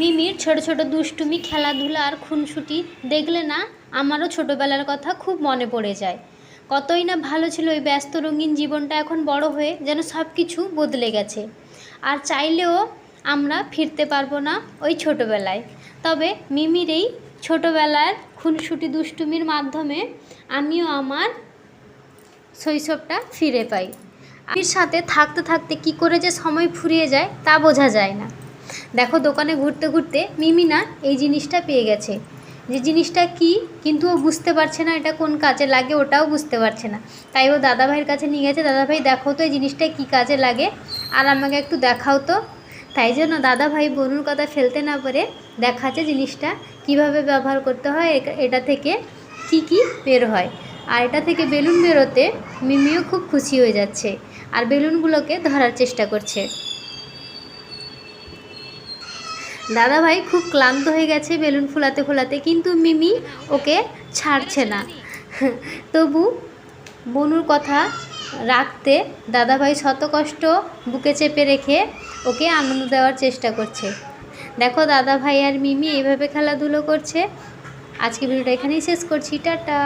মিমির ছোট ছোট দুষ্টুমি, খেলাধুলা আর খুনসুটি দেখলে না আমারও ছোটোবেলার কথা খুব মনে পড়ে যায়। কতই না ভালো ছিল ওই ব্যস্ত রঙিন জীবনটা এখন বড় হয়ে যেন সব কিছু বদলে গেছে। আর চাইলেও আমরা ফিরতে পারব না ওই ছোটোবেলায়। তবে মিমির এই ছোটোবেলার খুনসুটি, দুষ্টুমির মাধ্যমে আমিও আমার শৈশবটা ফিরে পাই। আমির সাথে থাকতে থাকতে কি করে যে সময় ফুরিয়ে যায় তা বোঝা যায় না। দেখো দোকানে ঘুরতে ঘুরতে মিমি না এই জিনিসটা পেয়ে গেছে। যে জিনিসটা কি, কিন্তু ও বুঝতে পারছে না এটা কোন কাজে লাগে, ওটাও বুঝতে পারছে না। তাই ও দাদাভাইয়ের কাছে নিয়ে গেছে দাদাভাই দেখো তো এই জিনিসটা কি কাজে লাগে, আর আমাকে একটু দেখাও তো। তাই জন্য দাদাভাই বনুর কথা ফেলতে না পারে, দেখাচ্ছে জিনিসটা, কীভাবে ব্যবহার করতে হয় এটা থেকে কি কি বের হয়। আর এটা থেকে বেলুন বেরোতে মিমিও খুব খুশি হয়ে যাচ্ছে, আর বেলুনগুলোকে ধরার চেষ্টা করছে। দাদাভাই খুব ক্লান্ত হয়ে গেছে বেলুন ফুলাতে ফুলাতে, কিন্তু মিমি ওকে ছাড়ছে না। তবু বনুর কথা রাখতে দাদাভাই শত কষ্ট বুকে চেপে রেখে ওকে আনন্দ দেওয়ার চেষ্টা করছে। দেখো দাদাভাই আর মিমি এইভাবে খেলাধুলো করছে। আজকে ভিডিওটা এখানেই শেষ করছি। টাটা।